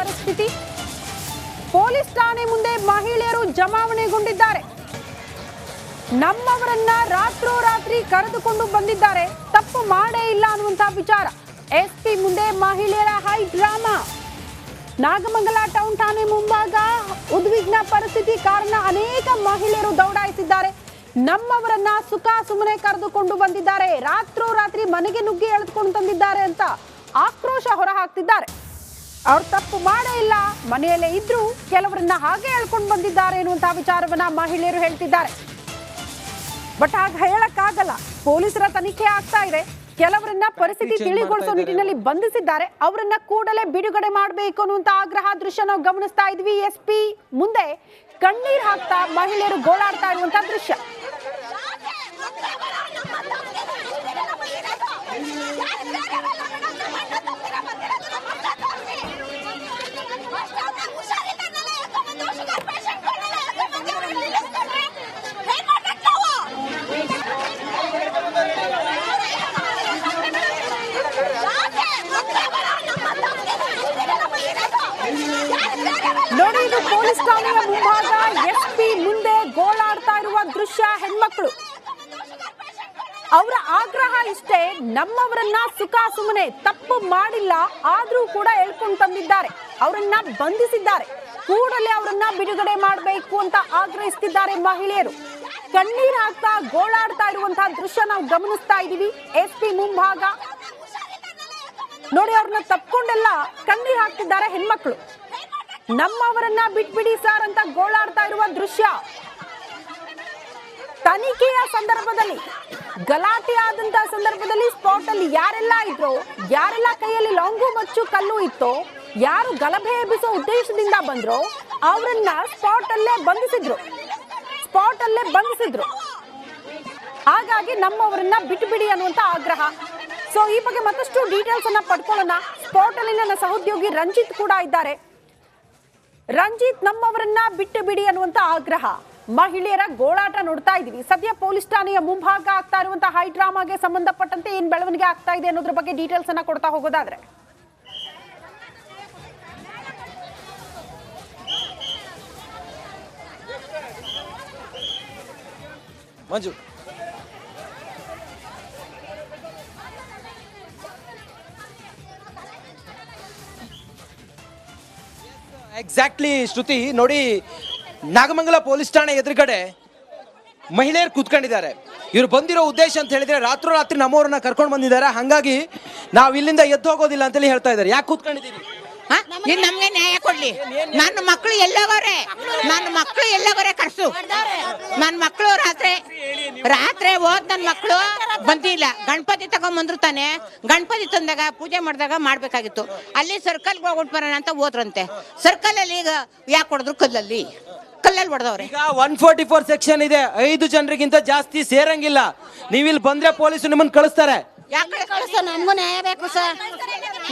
ಪರಿಸ್ಥಿತಿ? ಪೊಲೀಸ್ ಠಾಣೆ ಮುಂದೆ ಮಹಿಳೆಯರು ಜಮಾವಣೆಗೊಂಡಿದ್ದಾರೆ. ನಮ್ಮವರನ್ನ ರಾತ್ರೋರಾತ್ರಿ ಕರೆದುಕೊಂಡು ಬಂದಿದ್ದಾರೆ. ತಪ್ಪು ಮಾಡೇ ಇಲ್ಲ ಅನ್ನುವಂತಹ ವಿಚಾರ. ಎಸ್ಪಿ ಮುಂದೆ ಮಹಿಳೆಯರ ಹೈ ಡ್ರಾಮಾ. ನಾಗಮಂಗಲ ಟೌನ್ ಠಾಣೆ ಮುಂಭಾಗ ಉದ್ವಿಗ್ನ ಪರಿಸ್ಥಿತಿ ಕಾರಣ ಅನೇಕ ಮಹಿಳೆಯರು ದೌಡಾಯಿಸಿದ್ದಾರೆ. ನಮ್ಮವರನ್ನ ಸುಖ ಸುಮ್ಮನೆ ಕರೆದುಕೊಂಡು ಬಂದಿದ್ದಾರೆ. ರಾತ್ರೋರಾತ್ರಿ ಮನೆಗೆ ನುಗ್ಗಿ ಎಳೆದುಕೊಂಡು ತಂದಿದ್ದಾರೆ ಅಂತ ಆಕ್ರೋಶ ಹೊರಹಾಕ್ತಿದ್ದಾರೆ. ಅವ್ರು ತಪ್ಪು ಮಾಡೇ ಇಲ್ಲ. ಮನೆಯಲ್ಲೇ ಇದ್ರು ಕೆಲವರನ್ನ ಹಾಗೆ ಹೇಳ್ಕೊಂಡು ಬಂದಿದ್ದಾರೆ ಎನ್ನುವಂತಹ ವಿಚಾರವನ್ನ ಮಹಿಳೆಯರು ಹೇಳ್ತಿದ್ದಾರೆ. ಬಟ್ ಹಾಗೆ ಹೇಳಕ್ಕಾಗಲ್ಲ. ಪೊಲೀಸರ ತನಿಖೆ ಆಗ್ತಾ ಇದೆ. ಕೆಲವರನ್ನ ಪರಿಸ್ಥಿತಿ ತಿಳಿಗೊಳಿಸುವ ನಿಟ್ಟಿನಲ್ಲಿ ಬಂಧಿಸಿದ್ದಾರೆ. ಅವರನ್ನ ಕೂಡಲೇ ಬಿಡುಗಡೆ ಮಾಡಬೇಕು ಅನ್ನುವಂತ ಆಗ್ರಹ ದೃಶ್ಯ ನಾವು ಗಮನಿಸ್ತಾ ಇದ್ವಿ. ಎಸ್ ಪಿ ಮುಂದೆ ಕಣ್ಣೀರ್ ಹಾಕ್ತಾ ಮಹಿಳೆಯರು ಗೋಳಾಡ್ತಾ ಇರುವಂತ ದೃಶ್ಯ ನೋಡಿ ಇದು ಪೊಲೀಸ್ ಠಾಣೆಯ ಮುಂಭಾಗ ಎಸ್ಪಿ ಮುಂದೆ ಗೋಳಾಡ್ತಾ ಇರುವ ದೃಶ್ಯ ಹೆಣ್ಮಕ್ಳು. ಅವರ ಆಗ್ರಹ ಇಷ್ಟೇ, ನಮ್ಮವರನ್ನ ಸುಖ ಸುಮ್ಮನೆ ತಪ್ಪು ಮಾಡಿಲ್ಲ, ಆದ್ರೂ ಕೂಡ ಹೇಳ್ಕೊಂಡು ತಂದಿದ್ದಾರೆ. ಅವರನ್ನ ಬಂಧಿಸಿದ್ದಾರೆ. ಕೂಡಲೇ ಅವರನ್ನ ಬಿಡುಗಡೆ ಮಾಡಬೇಕು ಅಂತ ಆಗ್ರಹಿಸ್ತಿದ್ದಾರೆ ಮಹಿಳೆಯರು. ಕಣ್ಣೀರ್ ಹಾಕ್ತಾ ಗೋಳಾಡ್ತಾ ಇರುವಂತಹ ದೃಶ್ಯ ನಾವು ಗಮನಿಸ್ತಾ ಇದೀವಿ ಎಸ್ ಪಿ ಮುಂಭಾಗ. ನೋಡಿ, ಅವ್ರನ್ನ ತಪ್ಕೊಂಡೆಲ್ಲ ಕಣ್ಣೀರ್ ಹಾಕ್ತಿದ್ದಾರೆ ಹೆಣ್ಮಕ್ಳು. ನಮ್ಮವರನ್ನ ಬಿಟ್ಬಿಡಿ ಸರ್ ಅಂತ ಗೋಳಾಡ್ತಾ ಇರುವ ದೃಶ್ಯ. ತನಿಖೆಯ ಸಂದರ್ಭದಲ್ಲಿ, ಗಲಾಟೆ ಆದಂತ ಸಂದರ್ಭದಲ್ಲಿ ಸ್ಪಾಟ್ ಅಲ್ಲಿ ಯಾರೆಲ್ಲ ಇದ್ರು, ಯಾರೆಲ್ಲ ಕೈಯಲ್ಲಿ ಲಾಂಗು, ಮಚ್ಚು, ಕಲ್ಲು ಇತ್ತೋ, ಯಾರು ಗಲಭೆ ಎಬ್ಬಿಸೋ ಉದ್ದೇಶದಿಂದ ಬಂದ್ರು, ಅವರನ್ನ ಸ್ಪಾಟ್ ಅಲ್ಲೇ ಬಂಧಿಸಿದ್ರು. ಸ್ಪಾಟ್ ಅಲ್ಲೇ ಬಂಧಿಸಿದ್ರು. ಹಾಗಾಗಿ ನಮ್ಮವರನ್ನ ಬಿಟ್ಟುಬಿಡಿ ಅನ್ನುವಂತ ಆಗ್ರಹ. ಸೊ ಈ ಬಗ್ಗೆ ಮತ್ತಷ್ಟು ಡೀಟೇಲ್ಸ್ ಅನ್ನ ಪಡ್ಕೊಳ್ಳೋಣ. ಸ್ಪಾಟ್ ಅಲ್ಲಿ ನನ್ನ ಸಹೋದ್ಯೋಗಿ ರಂಜಿತ್ ಕೂಡ ಇದ್ದಾರೆ. ರಂಜಿತ್ ನಮ್ಮವರನ್ನ ಬಿಟ್ಟು ಬಿಡಿ ಅನ್ನುವಂತ ಆಗ್ರಹ. ಮಹಿಳೆಯರ ಗೋಳಾಟ ನೋಡ್ತಾ ಇದೀವಿ ಸದ್ಯ ಪೊಲೀಸ್ ಠಾಣೆಯ ಮುಂಭಾಗ ಆಗ್ತಾ ಇರುವಂತಹ ಹೈ ಡ್ರಾಮಾಗೆ ಸಂಬಂಧಪಟ್ಟಂತೆ ಏನ್ ಬೆಳವಣಿಗೆ ಆಗ್ತಾ ಇದೆ ಅನ್ನೋದ್ರ ಬಗ್ಗೆ ಡೀಟೇಲ್ಸ್ ಅನ್ನ ಕೊಡ್ತಾ ಹೋಗೋದಾದ್ರೆ. ಮಂಜು ಎಕ್ಸಾಕ್ಟ್ಲಿ ಶ್ರುತಿ, ನೋಡಿ, ನಾಗಮಂಗಲ ಪೊಲೀಸ್ ಠಾಣೆ ಎದುರುಗಡೆ ಮಹಿಳೆಯರು ಕೂತ್ಕೊಂಡಿದ್ದಾರೆ. ಇವ್ರು ಬಂದಿರೋ ಉದ್ದೇಶ ಅಂತ ಹೇಳಿದ್ರೆ ರಾತ್ರೋರಾತ್ರಿ ನಮ್ಮವ್ರನ್ನ ಕರ್ಕೊಂಡು ಬಂದಿದ್ದಾರೆ. ಹಾಗಾಗಿ ನಾವು ಇಲ್ಲಿಂದ ಎದ್ದು ಹೋಗೋದಿಲ್ಲ ಅಂತೇಳಿ ಹೇಳ್ತಾ ಇದ್ದಾರೆ. ಯಾಕೆ ಕೂತ್ಕೊಂಡಿದ್ದೀರಿ? ನೀನ್ ನಮ್ಗೆ ನ್ಯಾಯ ಕೊಡ್ಲಿ. ನನ್ನ ಮಕ್ಕಳು ಎಲ್ಲವರೆ? ನನ್ನ ಮಕ್ಕಳು ಎಲ್ಲೋಗವ್ರೆ ಕರ್ಸು. ನನ್ನ ಮಕ್ಕಳು ರಾತ್ರಿ ರಾತ್ರಿ ಹೋದ್ ನನ್ನ ಮಕ್ಕಳು ಬಂದಿಲ್ಲ. ಗಣಪತಿ ತಗೊಂಬಂದ್ರು ತಾನೆ. ಗಣಪತಿ ತಂದಾಗ ಪೂಜೆ ಮಾಡಿದಾಗ ಮಾಡ್ಬೇಕಾಗಿತ್ತು. ಅಲ್ಲಿ ಸರ್ಕಲ್ಗೆ ಹೋಗ್ಬಿಟ್ಟು ಬರೋಣ ಅಂತ ಹೋದ್ರಂತೆ. ಸರ್ಕಲ್ ಅಲ್ಲಿ ಈಗ ಯಾಕೆ ಹೊಡೆದ್ರು ಕಲ್ಲಲ್ಲಿ? ಕಲ್ಲಲ್ಲಿ ಹೊಡೆದವ್ರೆ. ಈಗ ಒನ್ ಫೋರ್ಟಿ ಫೋರ್ ಸೆಕ್ಷನ್ ಇದೆ. ಐದು ಜನರಿಗಿಂತ ಜಾಸ್ತಿ ಸೇರಂಗಿಲ್ಲ. ನೀವಿಲ್ಲಿ ಬಂದ್ರೆ ಪೊಲೀಸರು ನಿಮ್ಮನ್ನ ಕಳಿಸ್ತಾರೆ. ಯಾಕೆ ಕಳ್ಸೋ ನಮಗೂ ನ್ಯಾಯ ಬೇಕು ಸರ್.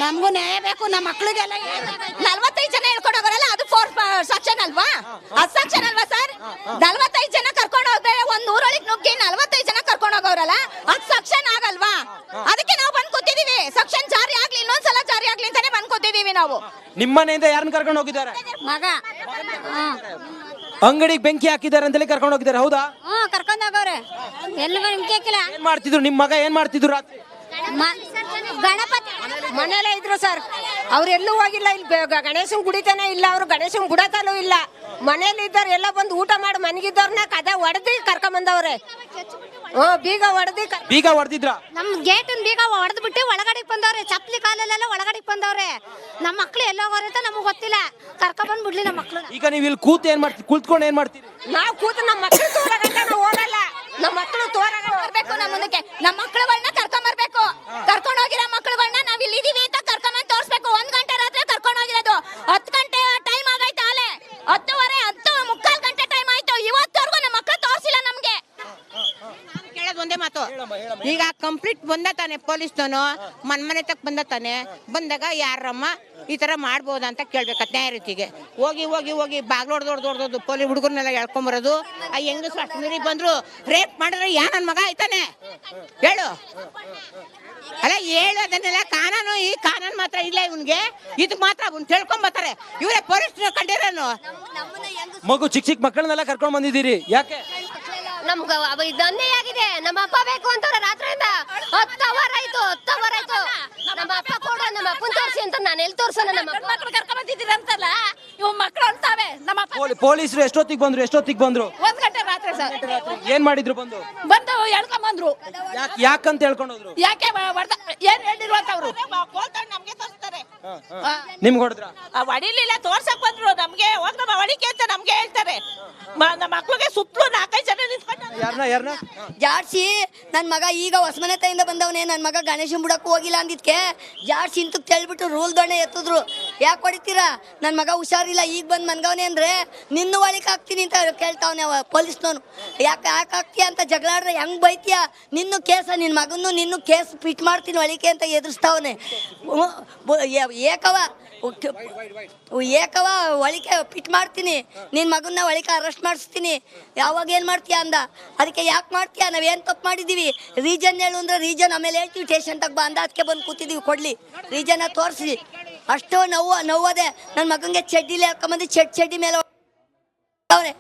ನಮಗೂ ನ್ಯಾಯ ಬೇಕು ನಮ್ಮ ಮಕ್ಕಳಿಗೆಲ್ಲ ನಲ್ವತ್ತೈದು ಜನ ಹೇಳ್ಕೊಂಡು ಹೋಗೋರಲ್ಲ ಅದು ಫೋರ್ ಸೆಕ್ಷನ್ ಅಲ್ವಾ? ಅದು ಸೆಕ್ಷನ್ ಅಲ್ವಾ ಸರ್? ನಲ್ವತ್ತೈದು ಜನ ಕರ್ಕೊಂಡು ಹೋದ್ರೆ ಒಂದ್ ಊರೊಳಗೆ ನುಗ್ಗಿ ನಲ್ವತ್ತೈದು ಜನ ಕರ್ಕೊಂಡು ಹೋಗೋರಲ್ಲ ಅದು ಸೆಕ್ಷನ್ ಆಗಲ್ವಾ? ಅದಕ್ಕೆ ನಾವು ಬಂದ್ ಕೂತಿದೀವಿ. ಸೆಕ್ಷನ್ ಜಾರಿ ಆಗ್ಲಿ ಇನ್ನೊಂದ್ಸಲ ಜಾರಿ ಆಗ್ಲಿ ಅಂತಾನೆ ಬಂದ್ ಕೂತಿದೀವಿ ನಾವು. ನಿಮ್ಮ ಮನೆಯಿಂದ ಯಾರನ್ನ ಕರ್ಕೊಂಡು ಹೋಗಿದ್ದಾರೆ? ಮಗ. ಅಂಗಡಿಗೆ ಬೆಂಕಿ ಹಾಕಿದ್ದಾರೆ ಅಂತೇಳಿ ಕರ್ಕೊಂಡು ಹೋಗಿದ್ದಾರೆ ಹೌದಾ? ಹ್ಮ್ ಕರ್ಕೊಂಡ್ ಹೋಗವ್ರೆ ಎಲ್ಲಿಗೂ ಬೆಂಕಿ ಹಾಕಿಲ್ಲ ಏನ್ ಮಾಡ್ತಿದ್ರು? ನಿಮ್ಮ ಮಗ ಏನ್ ಮಾಡ್ತಿದ್ರು ರಾತ್ರಿ? ಗಣಪತಿ ಮನೇಲೇ ಸರ್. ಅವ್ರು ಎಲ್ಲೂ ಹೋಗಿಲ್ಲ ಇಲ್ಲಿ ಗಣೇಶನ್ ಗುಡಿತಾನೆ ಇಲ್ಲ ಅವ್ರು ಗಣೇಶನ್ ಗುಡತಾನೂ ಇಲ್ಲ. ಮನೇಲಿ ಇದ್ದವ್ರು ಎಲ್ಲ ಬಂದು ಊಟ ಮಾಡಿ ಮನೆಗಿದ್ದವ್ರನ್ನ ಕದ ಹೊಡೆದಿ ಕರ್ಕೊಂಬಂದವ್ರೆ. ಓ ಬೀಗ ಹೊಡೆದಿ ಬೀಗ ಹೊಡೆದಿದ್ರ ನಮ್ ಗೇಟ್ ಬೀಗ ಹೊಡೆದ್ ಬಿಟ್ಟು ಒಳಗಡೆ ಬಂದವ್ರೆ ಚಪ್ಪಲಿ ಕಾಲಲ್ಲೆಲ್ಲ ಒಳಗಡೆ ಬಂದವ್ರೆ. ನಮ್ಮ ಮಕ್ಳು ಎಲ್ಲ ಅಂತ ನಮಗ್ ಗೊತ್ತಿಲ್ಲ. ಕರ್ಕೊಂಡ್ ಬಂದ್ ಬಿಡ್ಲಿ ನಮ್ಮ ಮಕ್ಳು. ಈಗ ನೀವು ಇಲ್ಲಿ ಕೂತ್ ಏನ್ ಮಾಡ್ತೀವಿ ಕುಳಿತ್ಕೊಂಡು ಏನ್ ಮಾಡ್ತೀರಿ? ನಾವು ಕೂತು ನಮ್ಮ ಮಕ್ಕಳು ತೋರಗಂಟ ನಾವು ಹೋಗಲ್ಲ. ನಮ್ಮ ಮಕ್ಕಳು ತೋರಗ ಬರ್ಬೇಕು ನಮ್ಮ ಮುಂದಕ್ಕೆ ನಮ್ಮ ಮಕ್ಳುಗಳನ್ನ ಕರ್ಕೊಂಡ್ ಬರ್ಬೇಕು ಕರ್ಕೊಂಡ್ ಹೋಗಿರೋ ಮಕ್ಳುಗಳನ್ನ ನಾವ್ ಇಲ್ಲಿ ಇದೀವಿ ಅಂತ ಕರ್ಕೊಂಡ್ ಬಂದ್ ತೋರ್ಸ್ಬೇಕು ಒಂದ್ ಗಂಟೆ ರಾತ್ರಿ ಕರ್ಕೊಂಡ್ ಹೋಗಿರೋದು ಹತ್ತು ಗಂಟೆ ಟೈಮ್ ಆಗೈತೆ ಆಲೆ ಹತ್ತುವರೆ ಹತ್ತು ಮುಕ್ಕಾಲ್ ಗಂಟೆ ಟೈಮ್ ಆಯ್ತು ಇವತ್ತವರೆಗೂ ನಮ್ಮ ಮಕ್ಳು ತೋರ್ಸಿಲ್ಲ ನಮ್ಗೆ ನಾನ್ ಒಂದೇ ಈಗ ಕಂಪ್ಲೀಟ್ ಬಂದ ತಾನೆ ಪೊಲೀಸ್ನವನು ಮನ್ ಮನೆ ತಕ್ ಬಂದ ತಾನೆ. ಬಂದಾಗ ಯಾರಮ್ಮ ಈ ತರ ಮಾಡ್ಬೋದ ಅಂತ ಕೇಳ್ಬೇಕತ್ ನ್ಯಾಯ ರೀತಿಗೆ. ಹೋಗಿ ಹೋಗಿ ಹೋಗಿ ಬಾಗ್ಲು ಹೊಡ್ದು ಹೊಡ್ದು ಹೊಡ್ದು ಪೊಲೀಸ್ ಹುಡುಗರ್ನೆಲ್ಲ ಹೇಳ್ಕೊಂಬರೋದು ಆ ಅಷ್ಟು ನೀರಿಗೆ ಬಂದ್ರು ರೇಪ್ ಮಾಡಿದ್ರೆ ಯಾ ನನ್ನ ಮಗ ಆಯ್ತಾನೆ? ಹೇಳು. ಅಲ್ಲ ಹೇಳು ಅದನ್ನೆಲ್ಲ. ಕಾನೂನು ಈ ಕಾನೂನು ಮಾತ್ರ ಇಲ್ಲ ಇವನ್ಗೆ. ಇದು ಮಾತ್ರ ಅವ್ನು ತಿಳ್ಕೊಂಬತ್ತಾರೆ. ಇವರೇ ಪೊಲೀಸ್ ಕಂಡಿರೋನು. ಮಗು ಚಿಕ್ಕ ಚಿಕ್ಕ ಮಕ್ಕಳನ್ನೆಲ್ಲ ಕರ್ಕೊಂಡು ಬಂದಿದ್ದೀರಿ. ಯಾಕೆ? ನಮ್ಗ ಇದನ್ನೇ ಇದು ಅನ್ಯಾಯ ಆಗಿದೆ. ನಮ್ಮ ಅಪ್ಪ ಬೇಕು ಅಂತವ್ರೆ ರಾತ್ರಿಯಿಂದ ಹತ್ತು ಅವರ್ ಆಯ್ತು ಹತ್ತು ಅವರ್ ಆಯ್ತು. ನಮ್ಮ ಅಪ್ಪ ಕೂಡ ನಮ್ಮ ಅಪ್ಪನ್ ತೋರಿಸಿ ಅಂತ ನಾನು ಎಲ್ಲಿ ತೋರ್ಸೋಣ ನಮ್ಮ ಅಪ್ಪ? ಮಕ್ಳು ಕರ್ಕೊಂಡ್ ಬಂದಿದ್ದೀರ ಅಂತಲ್ಲ? ಇವ್ ಮಕ್ಳು ಅಂತಾವೆ. ನಮ್ಮ ಅಪ್ಪ ಪೊಲೀಸರು ಎಷ್ಟೊತ್ತಿಗೆ ಬಂದ್ರು ಎಷ್ಟೊತ್ತಿಗೆ ಬಂದ್ರು? ಒಂದ್ ಗಂಟೆ ರಾತ್ರಿ ಸರ್. ಏನ್ ಮಾಡಿದ್ರು ಬಂದು? ಬಂದು ಎಳ್ಕೊಂಡ್ ಬಂದ್ರು. ಯಾಕೆ ಯಾಕಂತ ಹೇಳ್ಕೊಂಡು ಹೋದ್ರು? ಯಾಕೆ ಹೊಡೆದ ಏನ್ ಹೇಳಿಲ್ವಂತ ಅವ್ರು ನಮ್ಗೆ ತೋರಿಸ್ತಾರೆ. ನಿಮ್ಗೆ ಹೊಡೆದ್ರ? ಹೊಡಿಲಿಲ್ಲ ತೋರ್ಸಕ್ ಬಂದ್ರು. ನಮ್ಗೆ ಹೋಗ್ ನಮ್ಮ ಹೊಡಿಕೆ ಅಂತ ನಮ್ಗೆ ಹೇಳ್ತಾರೆ. ಮ- ನಮ್ಮ ಮಕ್ಳಿಗೆ ಸುತ್ತಲೂ ನಾಲ್ಕೈದು ಜನ ನಿಂತ್ಕೊಂಡು ಯಾರನ್ನ ಯಾರನ್ನ ಜಾಡ್ಸಿ ನನ್ನ ಮಗ ಈಗ ಹೊಸಮನೆ ತಾಯಿಂದ ಬಂದವನೇ. ನನ್ನ ಮಗ ಗಣೇಶನ್ ಬಿಡಕ್ಕೂ ಹೋಗಿಲ್ಲ ಅಂದಿದ್ಕೆ. ಜಾಡ್ಸಿ ಇಂತ ತೆಳ್ಬಿಟ್ಟು ರೂಲ್ ದೊಣ್ಣೆ ಎತ್ತಿದ್ರು. ಯಾಕೆ ಹೊಡಿತೀರಾ? ನನ್ನ ಮಗ ಹುಷಾರಿಲ್ಲ ಈಗ ಬಂದು ಮನ್ಗವನೆ ಅಂದ್ರೆ ನಿನ್ನ ಒಳಿಕ್ ಹಾಕ್ತೀನಿ ಅಂತ ಕೇಳ್ತಾವನೆ ಅವ ಪೊಲೀಸ್ನವನು. ಯಾಕೆ ಯಾಕೆ ಹಾಕ್ತೀಯ ಅಂತ ಜಗಳಾಡ್ರೆ ಹೆಂಗ್ ಬೈತೀಯ? ನಿನ್ನ ಕೇಸ ನಿನ್ನ ಮಗನ್ನು ನಿನ್ನ ಕೇಸ್ ಫಿಟ್ ಮಾಡ್ತೀನಿ ಒಳಿಕೆ ಅಂತ ಎದುರಿಸ್ತಾವನೆ. ಏಕವ? ಏಕವ? ಒಳಿಕೆ ಪಿಟ್ ಮಾಡ್ತೀನಿ. ನಿನ್ನ ಮಗನ್ನ ಒಳಿಕೆ ಅರೆಸ್ಟ್ ಮಾಡಿಸ್ತೀನಿ. ಯಾವಾಗ ಏನು ಮಾಡ್ತೀಯಾ ಅಂದ? ಅದಕ್ಕೆ ಯಾಕೆ ಮಾಡ್ತೀಯ? ನಾವೇನು ತಪ್ಪು ಮಾಡಿದ್ದೀವಿ ರೀಜನ್ ಹೇಳು ಅಂದ್ರೆ ರೀಜನ್ ಆಮೇಲೆ ಹೇಳ್ತೀವಿ ಸ್ಟೇಷನ್ ತಗ ಬಾ. ಅಂದ ಅದಕ್ಕೆ ಬಂದು ಕೂತಿದ್ದೀವಿ ಕೊಡ್ಲಿ. ರೀಜನ್ನ ತೋರಿಸಿ. ಅಷ್ಟು ನೋವು ನೋವದೆ ನನ್ನ ಮಗನಿಗೆ ಚಡ್ಡಿಲಿ ಹಾಕೊಂಬಂದು ಚಡ್ ಚಡ್ಡಿ ಮೇಲೆ ಅವ್ರೆ.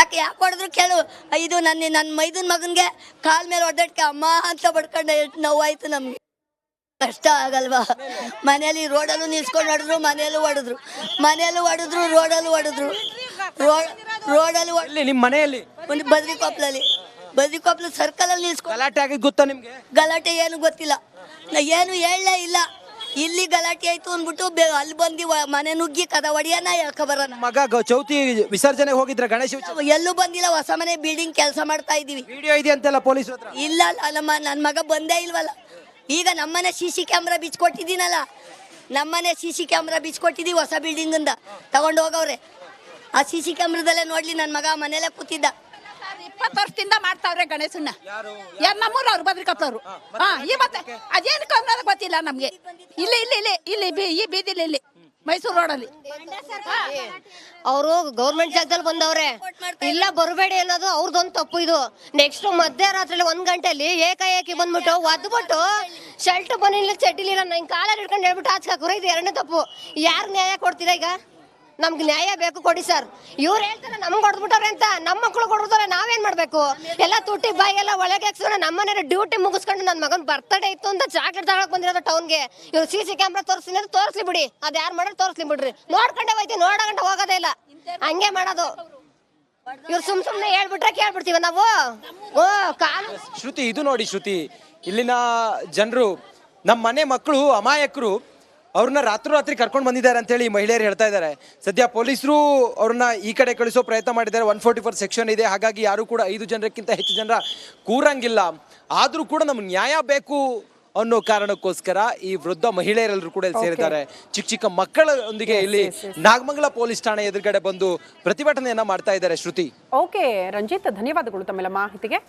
ಯಾಕೆ ಯಾಕೆ ಹೊಡೆದ್ರು ಕೇಳು. ಇದು ನನ್ನ ನನ್ನ ಮೈದನ್ ಮಗನಿಗೆ ಕಾಲ್ ಮೇಲೆ ಒಡ್ಡಾಡ್ಕೆ ಅಮ್ಮ ಅಂತ ಬಡ್ಕೊಂಡು. ಎಷ್ಟು ನೋವಾಯ್ತು ನಮಗೆ. ಕಷ್ಟ ಆಗಲ್ವಾ? ಮನೆಯಲ್ಲಿ ರೋಡಲ್ಲೂ ನಿಲ್ಸ್ಕೊಂಡು ಹೊಡೆದ್ರು ಮನೆಯಲ್ಲೂ ಹೊಡೆದ್ರು. ಮನೆಯಲ್ಲೂ ಹೊಡೆದ್ರು ರೋಡಲ್ಲೂ ಹೊಡೆದ್ರು. ರೋಡ್ ರೋಡಲ್ಲಿ ಹೊಡಲಿ ಇಲ್ಲಿ ನಿಮ್ ಮನೆಯಲ್ಲಿ? ಒಂದು ಬದ್ರಿ ಕೊಪ್ಲಲ್ಲಿ. ಬದ್ರಿ ಸರ್ಕಲ್ ನಿಲ್ಸ್ಕೊಂಡು ಗಲಾಟೆ ಆಗಿದ್ ಗೊತ್ತಾ ನಿಮ್ಗೆ? ಗಲಾಟೆ ಏನು ಗೊತ್ತಿಲ್ಲ. ನಾ ಏನು ಹೇಳಲೇ ಇಲ್ಲ. ಇಲ್ಲಿ ಗಲಾಟೆ ಆಯ್ತು ಅಂದ್ಬಿಟ್ಟು ಬೆ- ಅಲ್ಲಿ ಬಂದು ವ- ಮನೆ ನುಗ್ಗಿ ಕದ ಹೊಡಿಯೋಣ ಹೇಳ್ಕೊ ಬರೋಣ. ಮಗ ಗ- ಚೌತಿ ವಿಸರ್ಜನೆ ಹೋಗಿದ್ರ ಗಣೇಶ ಎಲ್ಲೂ ಬಂದಿಲ್ಲ ಹೊಸ ಮನೆ ಬಿಲ್ಡಿಂಗ್ ಕೆಲಸ ಮಾಡ್ತಾ ಇದೀವಿ ವಿಡಿಯೋ ಇದೆ ಅಂತೆಲ್ಲ ಪೊಲೀಸ್ ಹತ್ರ? ಇಲ್ಲ ಅಲ್ಲ, ನಮ್ಮ ನನ್ನ ಮಗ ಬಂದೇ ಇಲ್ವಲ್ಲ. ಈಗ ನಮ್ಮನೆ ಸಿ ಸಿ ಕ್ಯಾಮ್ರಾ ಬಿಚ್ಕೊಟ್ಟಿದ್ದೀನಲ್ಲ ನಮ್ಮನೆ ಸಿ ಸಿ ಕ್ಯಾಮ್ರಾ ಬಿಚ್ಕೊಟ್ಟಿದ್ದೀವಿ ಹೊಸ ಬಿಲ್ಡಿಂಗಿಂದ ತಗೊಂಡು ಹೋಗವ್ರೆ. ಆ ಸಿ ಸಿ ಕ್ಯಾಮ್ರಾದಲ್ಲೇ ನೋಡ್ಲಿ ನನ್ನ ಮಗ ಮನೇಲೆ ಕೂತಿದ್ದ. ಇಪ್ಪತ್ತು ವರ್ಷದಿಂದ ಮಾಡ್ತಾವ್ರೆ ಗಣೇಶನ್ನ. ಯಾರು? ನಮ್ಮೂರು ಅವ್ರು ಬದ್ರಿಕಪ್ಪವ್ರು ಹಾ ಈ ಮತ್ತೆ ಅದೇನಕ್ಕೆ ಅನ್ನೋದು ಗೊತ್ತಿಲ್ಲ ನಮ್ಗೆ. ಇಲ್ಲಿ ಇಲ್ಲಿ ಇಲ್ಲಿ ಇಲ್ಲಿ ಬಿ- ಈ ಬೀದಿಲಿ ಇಲ್ಲಿ. ಮೈಸೂರು ರೋಡಲ್ಲಿ ಅವರು ಗೌರ್ಮೆಂಟ್ ಜಾಗದಲ್ಲಿ ಬಂದವ್ರೆ. ಇಲ್ಲ, ಬರಬೇಡಿ ಅನ್ನೋದು ಅವ್ರದೊಂದು ತಪ್ಪು ಇದು. ನೆಕ್ಸ್ಟ್ ಮಧ್ಯರಾತ್ರಿ ಒಂದ್ ಗಂಟೆಲಿ ಏಕಾಏಕಿ ಬಂದ್ಬಿಟ್ಟು ಒದ್ಬಿಟ್ಟು ಶರ್ಟ್ ಬನಿಲ್ಲ ಚಟ್ಟಿಲಿಲ್ಲ ನಂಗೆ ಕಾಲಲ್ಲಿ ಹಿಡ್ಕೊಂಡು ಹೇಳ್ಬಿಟ್ಟು ಆಚೆ ಇದು ಎರಡನೇ ತಪ್ಪು. ಯಾರು ನ್ಯಾಯ ಕೊಡ್ತೀರಾ ಈಗ? ನಮ್ಗೆ ನ್ಯಾಯ ಬೇಕು ಕೊಡಿ ಸರ್. ಇವ್ರು ಹೇಳ್ತಾರೆ ನಮ್ಗೆ ಹೊಡೆದ್ಬಿಟ್ಟವ್ರೆ ಅಂತ ನಮ್ಮ ಮಕ್ಳು ಕೊಡ್ತಾರೆ ನಾವೇನ್ ಮಾಡ್ಬೇಕು? ಎಲ್ಲ ತುಟ್ಟಿ ಎಲ್ಲ ಒಳಗೆ ಹಾಕ್ಸೋಣ ನಮ್ಮನೆ ಡ್ಯೂಟಿ ಮುಗಿಸ್ಕೊಂಡು ನನ್ನ ಮಗನ ಬರ್ತಡೇ ಇತ್ತು ಅಂತ ಜಾಕೆಟ್ ತಗೊಳಕ್ ಬಂದಿರೋದು ಟೌನ್ಗೆ ಇವ್ರು ಸಿ ಸಿ ಕ್ಯಾಮ್ರಾ ತೋರಿಸ್ತೀನಿ ತೋರಿಸ್ಲಿ ಬಿಡಿ. ಅದು ಯಾರು ಮಾಡೋದು ತೋರಿಸ್ಲಿ ಬಿಡ್ರಿ. ನೋಡ್ಕೊಂಡೆ ಹೋಯ್ತಿ ನೋಡಕಂಡ ಹೋಗೋದೇ ಇಲ್ಲ. ಹಂಗೆ ಮಾಡೋದು. ಇವ್ರು ಸುಮ್ ಸುಮ್ನೆ ಹೇಳ್ಬಿಟ್ರೆ ಕೇಳ್ಬಿಡ್ತೀವ ನಾವು? ಓ, ಕಾಲು. ಶ್ರುತಿ, ಇದು ನೋಡಿ ಶ್ರುತಿ. ಇಲ್ಲಿನ ಜನರು ನಮ್ಮ ಮನೆ ಮಕ್ಕಳು ಅಮಾಯಕರು ಅವ್ರನ್ನ ರಾತ್ರಿ ರಾತ್ರಿ ಕರ್ಕೊಂಡು ಬಂದಿದ್ದಾರೆ ಅಂತೇಳಿ ಮಹಿಳೆಯರು ಹೇಳ್ತಾ ಇದ್ದಾರೆ. ಸದ್ಯ ಪೊಲೀಸರು ಅವ್ರನ್ನ ಈ ಕಡೆ ಕಳಿಸೋ ಪ್ರಯತ್ನ ಮಾಡಿದ್ದಾರೆ. ಒನ್ ಫೋರ್ಟಿ ಫೋರ್ ಸೆಕ್ಷನ್ ಇದೆ. ಹಾಗಾಗಿ ಯಾರು ಕೂಡ ಐದು ಜನರಕ್ಕಿಂತ ಹೆಚ್ಚು ಜನರ ಕೂರಂಗಿಲ್ಲ. ಆದರೂ ಕೂಡ ನಮ್ಗೆ ನ್ಯಾಯ ಬೇಕು ಅನ್ನೋ ಕಾರಣಕ್ಕೋಸ್ಕರ ಈ ವೃದ್ಧ ಮಹಿಳೆಯರೆಲ್ಲರೂ ಕೂಡ ಇಲ್ಲಿ ಸೇರಿದ್ದಾರೆ. ಚಿಕ್ಕ ಚಿಕ್ಕ ಮಕ್ಕಳೊಂದಿಗೆ ಇಲ್ಲಿ ನಾಗಮಂಗಲ ಪೊಲೀಸ್ ಠಾಣೆ ಎದುರುಗಡೆ ಬಂದು ಪ್ರತಿಭಟನೆಯನ್ನ ಮಾಡ್ತಾ ಇದ್ದಾರೆ ಶ್ರುತಿ. ಓಕೆ ರಂಜಿತ್ ಧನ್ಯವಾದಗಳು ತಮ್ಮೆಲ್ಲ ಮಾಹಿತಿಗೆ.